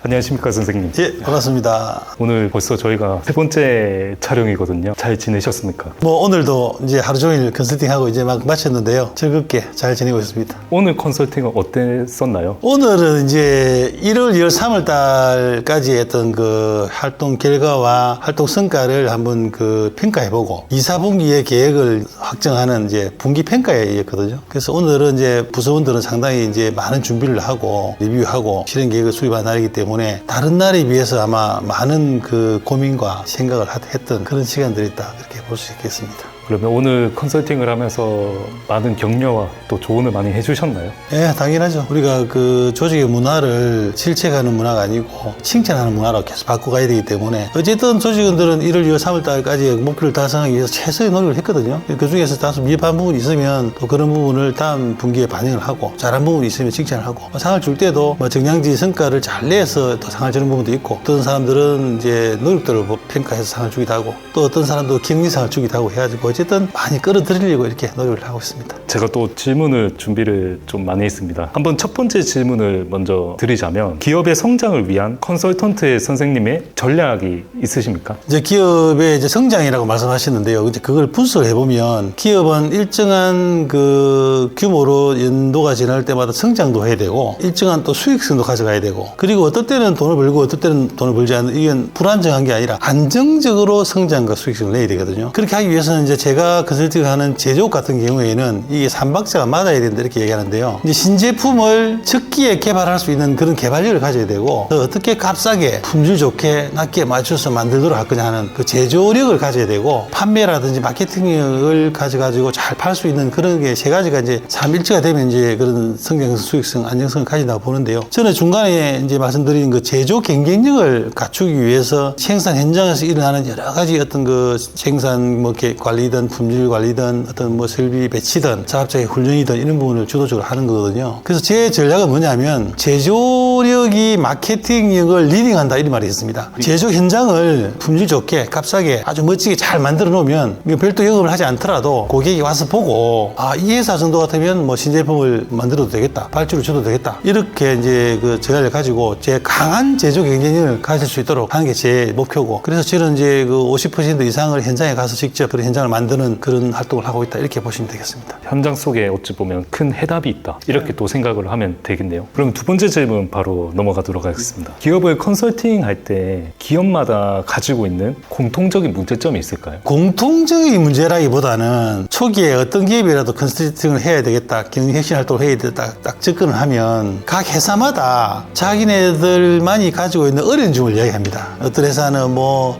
안녕하십니까 선생님. 예, 반갑습니다. 오늘 벌써 저희가 세 번째 촬영이거든요. 잘 지내셨습니까? 뭐 오늘도 이제 하루 종일 컨설팅하고 이제 막 마쳤는데요. 즐겁게 잘 지내고 있습니다. 오늘 컨설팅은 어땠었나요? 오늘은 이제 1월, 2월, 3월 달까지 했던 그 활동 결과와 활동 성과를 한번 그 평가해보고 2, 4분기의 계획을 확정하는 이제 분기 평가회였거든요. 그래서 오늘은 이제 부서원들은 상당히 이제 많은 준비를 하고 리뷰하고 실행 계획을 수립한 날이기 때문에 다른 날에 비해서 아마 많은 그 고민과 생각을 하- 했던 그런 시간들이 있다. 그렇게 볼 수 있겠습니다. 그러면 오늘 컨설팅을 하면서 많은 격려와 또 조언을 많이 해주셨나요? 예, 당연하죠. 우리가 그 조직의 문화를 질책하는 문화가 아니고 칭찬하는 문화로 계속 바꿔가야 되기 때문에 어쨌든 조직원들은 1월, 2월, 3월 달까지 목표를 달성하기 위해서 최선의 노력을 했거든요. 그 중에서 다소 미흡한 부분이 있으면 또 그런 부분을 다음 분기에 반영을 하고 잘한 부분이 있으면 칭찬을 하고 상을 줄 때도 뭐 정량지 성과를 잘 내서 또 상을 주는 부분도 있고 어떤 사람들은 이제 노력들을 뭐 평가해서 상을 주기도 하고 또 어떤 사람도 격리상을 주기도 하고 해가지고 어쨌든 많이 끌어들이려고 이렇게 노력을 하고 있습니다. 제가 또 질문을 준비를 좀 많이 했습니다. 한번 첫 번째 질문을 먼저 드리자면 기업의 성장을 위한 컨설턴트의 선생님의 전략이 있으십니까? 이제 기업의 이제 성장이라고 말씀하셨는데요. 이제 그걸 분석을 해보면 기업은 일정한 그 규모로 연도가 지날 때마다 성장도 해야 되고 일정한 또 수익성도 가져가야 되고 그리고 어떨 때는 돈을 벌고 어떨 때는 돈을 벌지 않는 이건 불안정한 게 아니라 안정적으로 성장과 수익성을 내야 되거든요. 그렇게 하기 위해서는 이제 제가 컨설팅을 하는 제조업 같은 경우에는 이게 삼박자가 맞아야 된다 이렇게 얘기하는데요. 이제 신제품을 적기에 개발할 수 있는 그런 개발력을 가져야 되고 또 어떻게 값싸게 품질 좋게 낮게 맞춰서 만들도록 할 거냐 하는 그 제조력을 가져야 되고 판매라든지 마케팅력을 가져가지고 잘 팔 수 있는 그런 게 세 가지가 이제 참 일치가 되면 이제 그런 성장성, 수익성, 안정성을 가진다고 보는데요. 저는 중간에 이제 말씀드린 그 제조 경쟁력을 갖추기 위해서 생산 현장에서 일어나는 여러 가지 어떤 그 생산 뭐 이렇게 관리든 품질 관리든 어떤 뭐 설비 배치든 자업자의 훈련이든 이런 부분을 주도적으로 하는 거거든요. 그래서 제 전략은 뭐냐면 제조 력이 마케팅력을 리딩한다 이런 말이 있습니다. 제조 현장을 품질 좋게 값싸게 아주 멋지게 잘 만들어 놓으면 별도 영업을 하지 않더라도 고객이 와서 보고 아 이 회사 정도 같으면 뭐 신제품을 만들어도 되겠다 발주를 줘도 되겠다 이렇게 이제 그 전략을 가지고 제 강한 제조 경쟁력을 가질 수 있도록 하는 게 제 목표고 그래서 저는 이제 그 50% 이상을 현장에 가서 직접 그런 현장을 만드는 그런 활동을 하고 있다 이렇게 보시면 되겠습니다. 현장 속에 어찌 보면 큰 해답이 있다. 이렇게 또 생각을 하면 되겠네요. 그럼 두 번째 질문 바로 넘어가도록 하겠습니다. 기업을 컨설팅 할 때 기업마다 가지고 있는 공통적인 문제점이 있을까요? 공통적인 문제라기보다는 초기에 어떤 기업이라도 컨설팅을 해야 되겠다, 경영 혁신 활동을 해야 되겠다, 딱 접근을 하면 각 회사마다 자기네들만이 가지고 있는 어려운 점을 이야기합니다. 어떤 회사는 뭐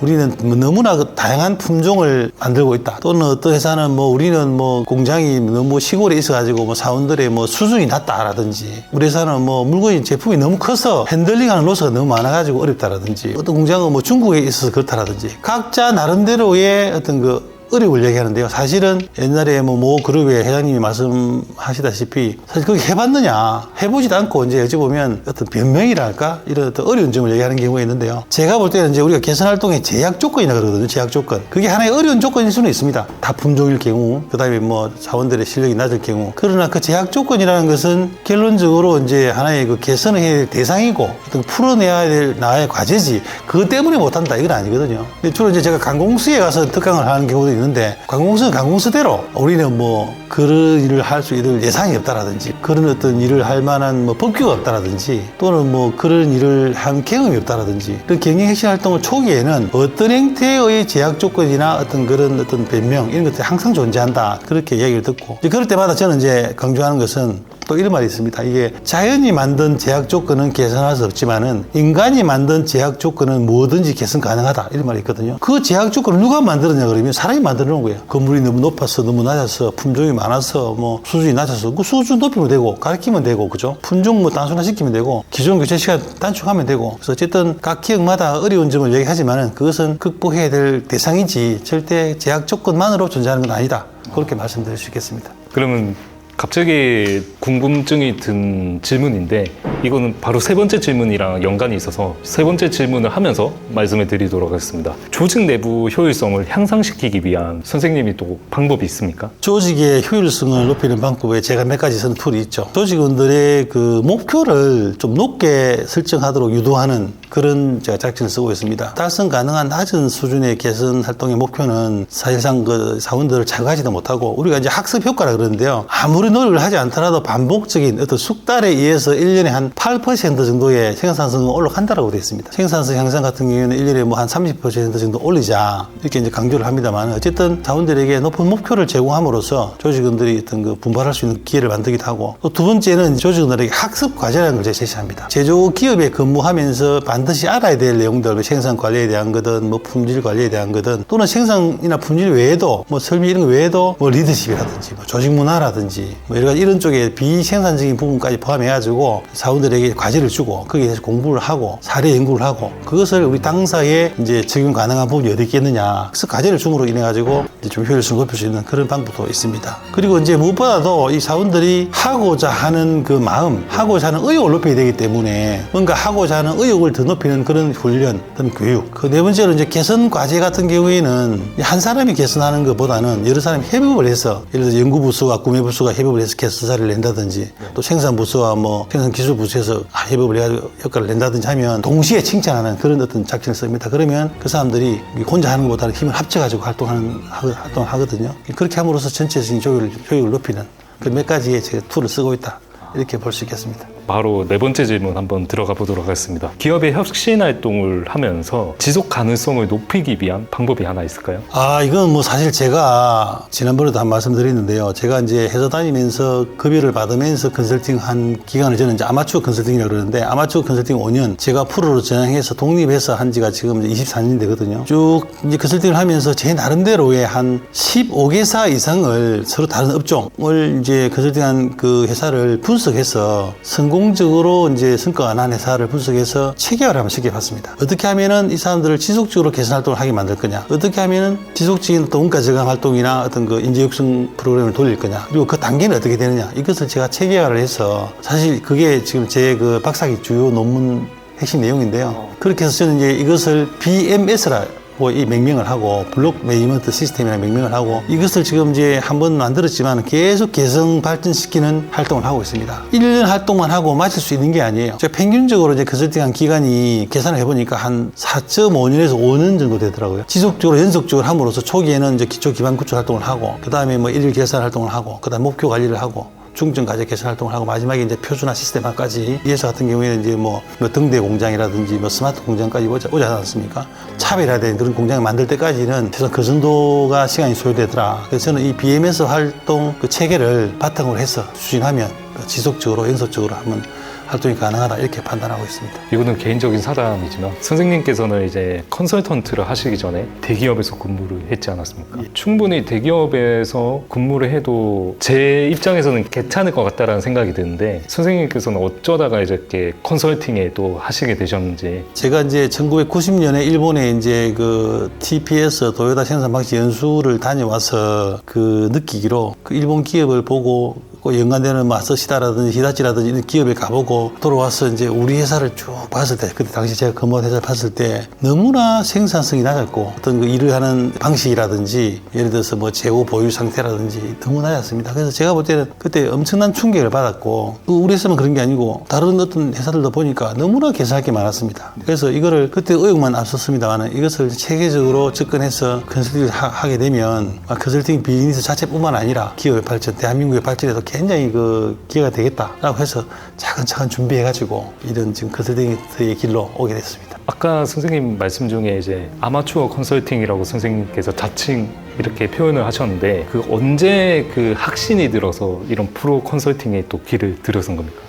우리는 뭐 너무나 그 다양한 품종을 만들고 있다. 또는 어떤 회사는 뭐 우리는 뭐 공장이 너무 시골에 있어가지고 뭐 사원들의 뭐 수준이 낮다라든지 우리 회사는 뭐 물건이 제품이 너무 커서 핸들링하는 로스가 너무 많아가지고 어렵다라든지 어떤 공장은 뭐 중국에 있어서 그렇다라든지 각자 나름대로의 어떤 그 어려움을 얘기하는데요. 사실은 옛날에 뭐 모 그룹의 회장님이 말씀하시다시피 사실 그게 해봤느냐 해보지도 않고 이제 어찌 보면 어떤 변명이랄까 이런 어떤 어려운 점을 얘기하는 경우가 있는데요. 제가 볼 때는 이제 우리가 개선 활동의 제약 조건이라 그러거든요. 제약 조건. 그게 하나의 어려운 조건일 수는 있습니다. 다 품종일 경우, 그 다음에 뭐 사원들의 실력이 낮을 경우. 그러나 그 제약 조건이라는 것은 결론적으로 이제 하나의 그 개선을 해야 될 대상이고 어떤 풀어내야 될 나의 과제지. 그것 때문에 못한다. 이건 아니거든요. 근데 주로 이제 제가 관공서에 가서 특강을 하는 경우도 있는데 관공서는 관공서대로 우리는 뭐 그런 일을 할 수 있을 예상이 없다라든지 그런 어떤 일을 할 만한 뭐 법규가 없다라든지 또는 뭐 그런 일을 한 경험이 없다라든지 그 경영 핵심 활동을 초기에는 어떤 형태의 제약 조건이나 어떤 그런 어떤 변명 이런 것들이 항상 존재한다. 그렇게 얘기를 듣고 그럴 때마다 저는 이제 강조하는 것은 또 이런 말이 있습니다. 이게 자연이 만든 제약 조건은 개선할 수 없지만은 인간이 만든 제약 조건은 뭐든지 개선 가능하다. 이런 말이 있거든요. 그 제약 조건을 누가 만들었냐 그러면 사람이 만들어 놓은 거예요. 건물이 너무 높아서 너무 낮아서 품종이 많아서 뭐 수준이 낮아서 그 수준 높이면 되고 가르치면 되고 그죠? 품종 뭐 단순화 시키면 되고 기존 교체 시간 단축하면 되고 그래서 어쨌든 각 기업마다 어려운 점을 얘기하지만은 그것은 극복해야 될 대상이지 절대 제약 조건만으로 존재하는 건 아니다. 그렇게 말씀드릴 수 있겠습니다. 그러면 갑자기 궁금증이 든 질문인데 이거는 바로 세 번째 질문이랑 연관이 있어서 세 번째 질문을 하면서 말씀을 드리도록 하겠습니다. 조직 내부 효율성을 향상시키기 위한 선생님이 또 방법이 있습니까? 조직의 효율성을 높이는 방법에 제가 몇 가지 쓴 툴이 있죠. 조직원들의 그 목표를 좀 높게 설정하도록 유도하는 그런 제가 작전을 쓰고 있습니다. 달성 가능한 낮은 수준의 개선 활동의 목표는 사실상 그 사원들을 자극하지도 못하고 우리가 이제 학습 효과라 그러는데요. 아무리 노력을 하지 않더라도 반복적인 어떤 숙달에 의해서 1년에 한 8% 정도의 생산성은 올라간다라고 되어 있습니다. 생산성 향상 같은 경우에는 1년에 뭐 한 30% 정도 올리자 이렇게 이제 강조를 합니다만 어쨌든 자원들에게 높은 목표를 제공함으로써 조직원들이 어떤 그 분발할 수 있는 기회를 만들기도 하고 또 두 번째는 조직원들에게 학습 과제라는 걸 제시합니다. 제조 기업에 근무하면서 반 드시 알아야 될 내용들, 뭐 생산 관리에 대한 거든 뭐 품질 관리에 대한 거든 또는 생산이나 품질 외에도 뭐 설비 이런 거 외에도 뭐 리더십이라든지 뭐 조직 문화라든지 뭐 여러 가지 이런 쪽에 비생산적인 부분까지 포함해가지고 사원들에게 과제를 주고 거기에 대해서 공부를 하고 사례 연구를 하고 그것을 우리 당사에 이제 적용 가능한 부분이 어디 있겠느냐 그래서 과제를 줌으로 인해 가지고 이제 좀 효율성을 높일 수 있는 그런 방법도 있습니다. 그리고 이제 무엇보다도 이 사원들이 하고자 하는 그 마음, 하고자 하는 의욕을 높여야 되기 때문에 뭔가 하고자 하는 의욕을 더 높이는 그런 훈련, 그런 교육. 그 네 번째로 이제 개선 과제 같은 경우에는 한 사람이 개선하는 것보다는 여러 사람이 협업을 해서 예를 들어서 연구 부서와 구매 부서가 협업을 해서 개선사를 낸다든지 또 생산 부서와 뭐 생산 기술 부서에서 아, 협업을 해가지고 효과를 낸다든지 하면 동시에 칭찬하는 그런 어떤 작전을 씁니다. 그러면 그 사람들이 혼자 하는 것보다는 힘을 합쳐가지고 활동하는, 하- 활동을 하거든요. 그렇게 함으로써 전체적인 효율을, 효율을 높이는 그 몇 가지의 제가 툴을 쓰고 있다. 이렇게 볼 수 있겠습니다. 바로 네 번째 질문 한번 들어가 보도록 하겠습니다. 기업의 혁신 활동을 하면서 지속 가능성을 높이기 위한 방법이 하나 있을까요? 아, 이건 뭐 사실 제가 지난번에도 한 말씀 드렸는데요. 제가 이제 회사 다니면서 급여를 받으면서 컨설팅 한 기간을 저는 이제 아마추어 컨설팅이라고 그러는데 아마추어 컨설팅 5년 제가 프로로 전향해서 독립해서 한 지가 지금 이제 24년 되거든요. 쭉 이제 컨설팅을 하면서 제 나름대로의 한 15개사 이상을 서로 다른 업종을 이제 컨설팅한 그 회사를 분석해서 성 공적으로 이제 성과가 난 회사를 분석해서 체계화를 한번 시켜봤습니다. 어떻게 하면은 이 사람들을 지속적으로 개선 활동을 하게 만들 거냐? 어떻게 하면은 지속적인 원가 저감 활동이나 어떤 그 인재 육성 프로그램을 돌릴 거냐? 그리고 그 단계는 어떻게 되느냐? 이것을 제가 체계화를 해서 사실 그게 지금 제 그 박사기 주요 논문 핵심 내용인데요. 그렇게 해서 저는 이제 이것을 BMS라 고 이 명명을 하고 블록 매니먼트 시스템이라는 명명을 하고 이것을 지금 이제 한 번 만들었지만 계속 개성 발전시키는 활동을 하고 있습니다. 1년 활동만 하고 마칠 수 있는 게 아니에요. 제가 평균적으로 이제 컨설팅한 기간이 계산을 해보니까 한 4.5년에서 5년 정도 되더라고요. 지속적으로 연속적으로 함으로써 초기에는 이제 기초 기반 구축 활동을 하고 그 다음에 뭐 일일 계산 활동을 하고 그 다음 목표 관리를 하고 중점 과제 개선 활동을 하고 마지막에 이제 표준화 시스템화까지 이에서 같은 경우에는 이제 뭐, 뭐 등대 공장이라든지 뭐 스마트 공장까지 오지, 오지 않았습니까? 차별화된 그런 공장을 만들 때까지는 최소한 그 정도가 시간이 소요되더라. 그래서 저는 이 BMS 활동 그 체계를 바탕으로 해서 추진하면 그 지속적으로 연속적으로 한번 활동이 가능하다 이렇게 판단하고 있습니다. 이거는 개인적인 사담이지만 선생님께서는 이제 컨설턴트를 하시기 전에 대기업에서 근무를 했지 않았습니까? 충분히 대기업에서 근무를 해도 제 입장에서는 괜찮을 것 같다라는 생각이 드는데 선생님께서는 어쩌다가 이제 이렇게 컨설팅에 또 하시게 되셨는지 제가 이제 1990년에 일본에 이제 그 TPS 도요타 생산 방식 연수를 다녀와서 그 느끼기로 그 일본 기업을 보고 그 연관되는 마서시다라든지 히다치라든지 이런 기업에 가보고 돌아와서 이제 우리 회사를 쭉 봤을 때 그때 당시 제가 근무한 회사를 봤을 때 너무나 생산성이 낮았고 어떤 그 일을 하는 방식이라든지 예를 들어서 뭐 재고 보유 상태라든지 너무 낮았습니다. 그래서 제가 볼 때는 그때 엄청난 충격을 받았고 그 우리 회사만 그런 게 아니고 다른 어떤 회사들도 보니까 너무나 개선할 게 많았습니다. 그래서 이거를 그때 의욕만 앞섰습니다만 이것을 체계적으로 접근해서 컨설팅을 하- 하게 되면 아, 컨설팅 비즈니스 자체뿐만 아니라 기업의 발전, 대한민국의 발전에도 굉장히 그 기회가 되겠다라고 해서 차근차근 준비해가지고 이런 지금 컨설팅의 길로 오게 됐습니다. 아까 선생님 말씀 중에 이제 아마추어 컨설팅이라고 선생님께서 자칭 이렇게 표현을 하셨는데 그 언제 그 확신이 들어서 이런 프로 컨설팅에 또 길을 들여선 겁니까?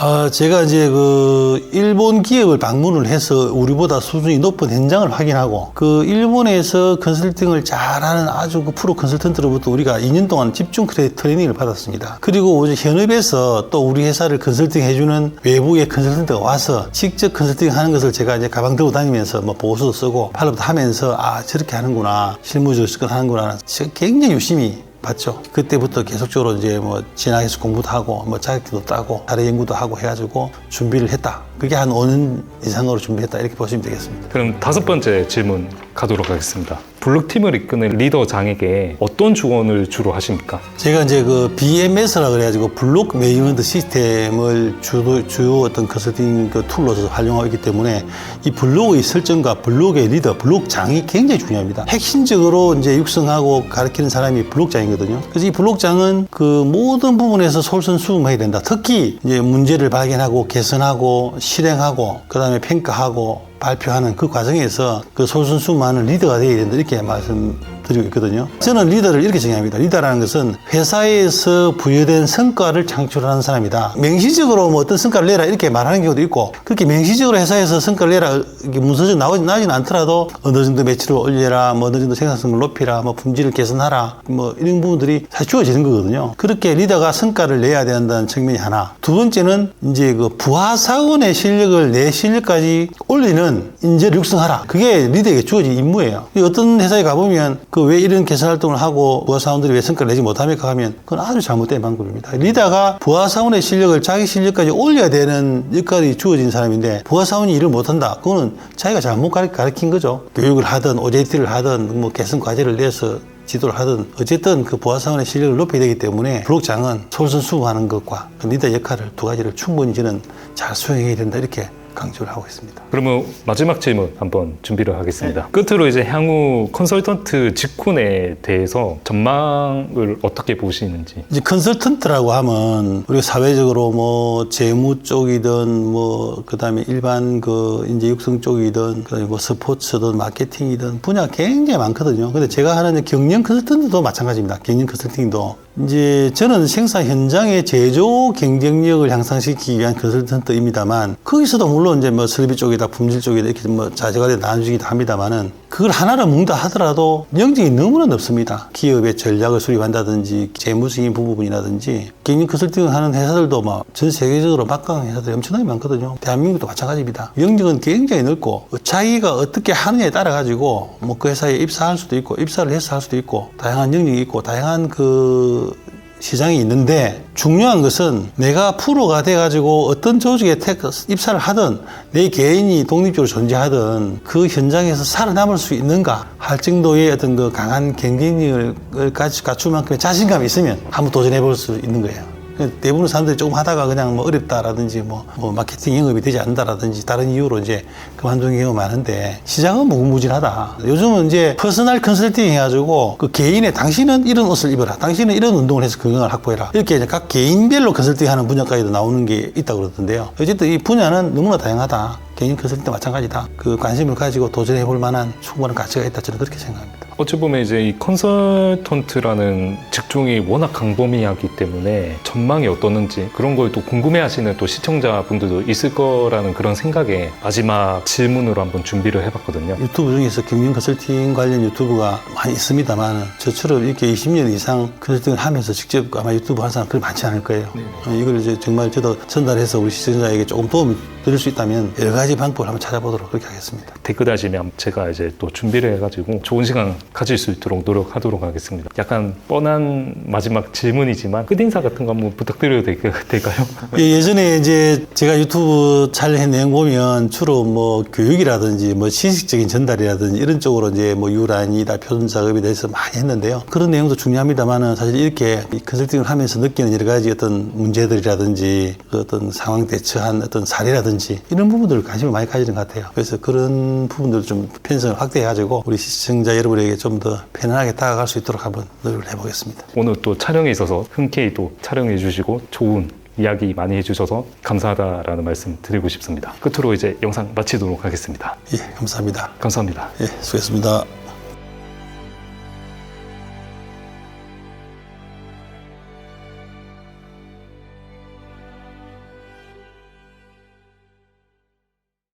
아, 제가 이제 그 일본 기업을 방문을 해서 우리보다 수준이 높은 현장을 확인하고 그 일본에서 컨설팅을 잘하는 아주 그 프로 컨설턴트로부터 우리가 2년 동안 집중 트레이닝을 받았습니다. 그리고 이제 현업에서 또 우리 회사를 컨설팅 해주는 외부의 컨설턴트가 와서 직접 컨설팅 하는 것을 제가 이제 가방 들고 다니면서 뭐 보고서도 쓰고 팔로도 하면서 아, 저렇게 하는구나. 실무적으로 접근하는구나. 제가 굉장히 유심히 받죠. 그때부터 계속적으로 이제 뭐 진학해서 공부도 하고 뭐 자격증도 따고 다른 연구도 하고 해가지고 준비를 했다. 그게 한 5년 이상으로 준비했다 이렇게 보시면 되겠습니다. 그럼 다섯 번째 질문 가도록 하겠습니다. 블록팀을 이끄는 리더 장에게 어떤 조언을 주로 하십니까? 제가 이제 그 BMS라 그래가지고 블록 매니지먼트 시스템을 주도, 주요 어떤 컨설팅 그 툴로서 활용하고 있기 때문에 이 블록의 설정과 블록의 리더, 블록 장이 굉장히 중요합니다. 핵심적으로 이제 육성하고 가르치는 사람이 블록 장이거든요. 그래서 이 블록 장은 그 모든 부분에서 솔선수범해야 된다. 특히 이제 문제를 발견하고 개선하고 실행하고 그 다음에 평가하고 발표하는 그 과정에서 그 솔선수범하는 리더가 되어야 된다 이렇게 말씀 드리고 있거든요. 저는 리더를 이렇게 정의합니다. 리더라는 것은 회사에서 부여된 성과를 창출하는 사람이다. 명시적으로 뭐 어떤 성과를 내라 이렇게 말하는 경우도 있고 그렇게 명시적으로 회사에서 성과를 내라 이게 문서적 나오지 나지는 않더라도 어느 정도 매출을 올려라, 뭐 어느 정도 생산성을 높이라, 뭐 품질을 개선하라, 뭐 이런 부분들이 사실 주어지는 거거든요. 그렇게 리더가 성과를 내야 된다는 측면이 하나. 두 번째는 이제 그 부하 사원의 실력을 내 실력까지 올리는 인재를 육성하라. 그게 리더에게 주어진 임무예요. 이 어떤 회사에 가보면 그왜 이런 개선 활동을 하고 부하 사원들이 왜 성과를 내지 못합니까 하면 그건 아주 잘못된 방법입니다. 리더가 부하 사원의 실력을 자기 실력까지 올려야 되는 역할이 주어진 사람인데 부하 사원이 일을 못한다. 그거는 자기가 잘못 가르- 가르친 거죠. 교육을 하든 OJT를 하든 뭐 개선 과제를 내서 지도를 하든 어쨌든 그 부하 사원의 실력을 높여야 되기 때문에 블록장은 솔선수범하는 것과 그 리더 역할을 두 가지를 충분히 저는 잘 수행해야 된다 이렇게 강조를 하고 있습니다. 그러면 마지막 질문 한번 준비를 하겠습니다. 끝으로 이제 향후 컨설턴트 직군에 대해서 전망을 어떻게 보시는지. 이제 컨설턴트라고 하면 우리가 사회적으로 뭐 재무 쪽이든 뭐 그다음에 일반 그 인재 육성 쪽이든 그다음에 뭐 스포츠든 마케팅이든 분야 가 굉장히 많거든요. 근데 제가 하는 경영 컨설턴트도 마찬가지입니다. 경영 컨설팅도 이제 저는 생산 현장의 제조 경쟁력을 향상시키기 위한 컨설턴트입니다만 거기서도 물론 이제 뭐 설비 쪽이다 품질 쪽이다 이렇게 뭐 자재가 나눠주기도 합니다만은 그걸 하나를 뭉다 하더라도 영역이 너무나 넓습니다. 기업의 전략을 수립한다든지 재무적인 부분이라든지 경영 컨설팅을 하는 회사들도 막 전 세계적으로 막강한 회사들이 엄청나게 많거든요. 대한민국도 마찬가지입니다. 영역은 굉장히 넓고 자기가 어떻게 하느냐에 따라 가지고 뭐 그 회사에 입사할 수도 있고 입사를 해서 할 수도 있고 다양한 영역이 있고 다양한 그 시장이 있는데 중요한 것은 내가 프로가 돼가지고 어떤 조직에 택, 입사를 하든 내 개인이 독립적으로 존재하든 그 현장에서 살아남을 수 있는가 할 정도의 어떤 그 강한 경쟁력을 갖출 만큼의 자신감이 있으면 한번 도전해 볼 수 있는 거예요. 대부분 사람들이 조금 하다가 그냥 뭐 어렵다라든지 뭐, 뭐 마케팅 영업이 되지 않는다라든지 다른 이유로 이제 그만두는 경우가 많은데 시장은 무궁무진하다. 요즘은 이제 퍼스널 컨설팅 해가지고 그 개인의 당신은 이런 옷을 입어라. 당신은 이런 운동을 해서 건강을 확보해라. 이렇게 이제 각 개인별로 컨설팅 하는 분야까지도 나오는 게 있다고 그러던데요. 어쨌든 이 분야는 너무나 다양하다. 개인 컨설팅도 마찬가지다. 그 관심을 가지고 도전해 볼 만한 충분한 가치가 있다. 저는 그렇게 생각합니다. 어찌 보면 이제 이 컨설턴트라는 직종이 워낙 강범위하기 때문에 전망이 어떠는지 그런 걸 또 궁금해하시는 또 시청자분들도 있을 거라는 그런 생각에 마지막 질문으로 한번 준비를 해봤거든요. 유튜브 중에서 경영 컨설팅 관련 유튜브가 많이 있습니다만 저처럼 이렇게 20년 이상 컨설팅을 하면서 직접 아마 유튜브 하는 사람 그리 많지 않을 거예요. 어, 이걸 이제 정말 저도 전달해서 우리 시청자에게 조금 도움이 드릴 수 있다면 여러 가지 방법을 한번 찾아보도록 그렇게 하겠습니다. 댓글 다시면 제가 이제 또 준비를 해가지고 좋은 시간 가질 수 있도록 노력하도록 하겠습니다. 약간 뻔한 마지막 질문이지만 끝인사 같은 거 한번 부탁드려도 될- 될까요? 예, 예전에 이제 제가 유튜브 촬영한 내용 보면 주로 뭐 교육이라든지 뭐 지식적인 전달이라든지 이런 쪽으로 이제 뭐 유란이다 표준 작업에 대해서 많이 했는데요. 그런 내용도 중요합니다만은 사실 이렇게 이 컨설팅을 하면서 느끼는 여러 가지 어떤 문제들이라든지 그 어떤 상황 대처한 어떤 사례 라든지 이런 부분들을 관심을 많이 가지는 것 같아요. 그래서 그런 부분들을 좀 편성을 확대해가지고 우리 시청자 여러분에게 좀 더 편안하게 다가갈 수 있도록 한번 노력을 해보겠습니다. 오늘 또 촬영에 있어서 흔쾌히 또 촬영해 주시고 좋은 이야기 많이 해주셔서 감사하다라는 말씀 드리고 싶습니다. 끝으로 이제 영상 마치도록 하겠습니다. 예, 감사합니다. 감사합니다. 예, 수고했습니다.